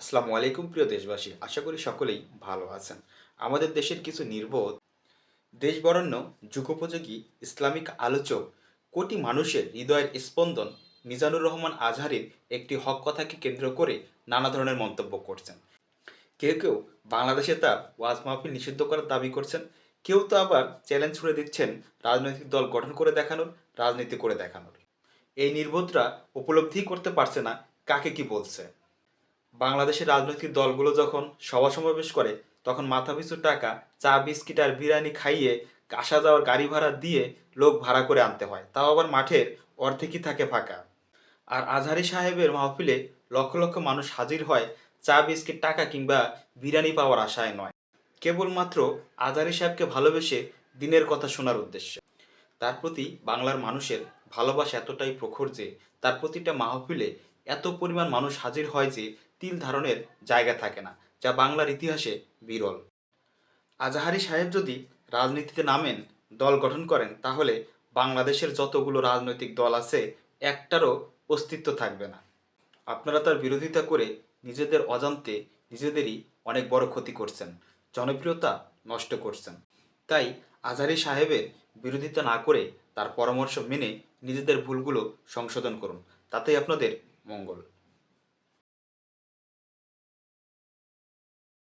আসসালামু আলাইকুম, প্রিয় দেশবাসী। আশা করি সকলেই ভালো আছেন। আমাদের দেশের কিছু নির্বোধ দেশ বরণ্য যুগোপযোগী, ইসলামিক আলোচক, কোটি মানুষের হৃদয়ের স্পন্দন মিজানুর রহমান আজহারের একটি হক কথাকে কেন্দ্র করে নানা ধরনের মন্তব্য করছেন। কেউ কেউ বাংলাদেশে তার ওয়াজ মাহফিল নিষিদ্ধ করার দাবি করছেন, কেউ তো আবার চ্যালেঞ্জ ছুড়ে দিচ্ছেন রাজনৈতিক দল গঠন করে দেখানোর, রাজনীতি করে দেখানোর। এই নির্বোধরা উপলব্ধি করতে পারছে না, কাকে কি বলছে? বাংলাদেশের রাজনৈতিক দলগুলো যখন সভা সমাবেশ করে, তখন মাথাপিছু টাকা, চা, বিস্কিট আর বিরিয়ানি খাইয়ে আসা যাওয়ার গাড়ি ভাড়া দিয়ে লোক ভাড়া করে আনতে হয়। তাও আবার মাঠের অর্ধেকই থাকে ফাঁকা। আর আজহারি সাহেবের মাহফিলে লক্ষ লক্ষ মানুষ হাজির হয় চা, বিস্কিট, টাকা কিংবা বিরিয়ানি পাওয়ার আশায় নয়। কেবলমাত্র আজহারি সাহেবকে ভালোবেসে দিনের কথা শোনার উদ্দেশ্যে। তার প্রতি বাংলার মানুষের ভালোবাসা এতটাই প্রখর যে, তার প্রতিটা মাহফিলে এত পরিমাণ মানুষ হাজির হয় যে তিল ধারণের জায়গা থাকে না, যা বাংলার ইতিহাসে বিরল। আজাহারি সাহেব যদি রাজনীতিতে নামেন, দল গঠন করেন, তাহলে বাংলাদেশের যতগুলো রাজনৈতিক দল আছে, একটারও অস্তিত্ব থাকবে না। আপনারা তার বিরোধিতা করে নিজেদের অজান্তে নিজেদেরই অনেক বড় ক্ষতি করছেন, জনপ্রিয়তা নষ্ট করছেন। তাই আজহারি সাহেবের বিরোধিতা না করে তার পরামর্শ মেনে নিজেদের ভুলগুলো সংশোধন করুন, তাতেই আপনাদের মঙ্গল।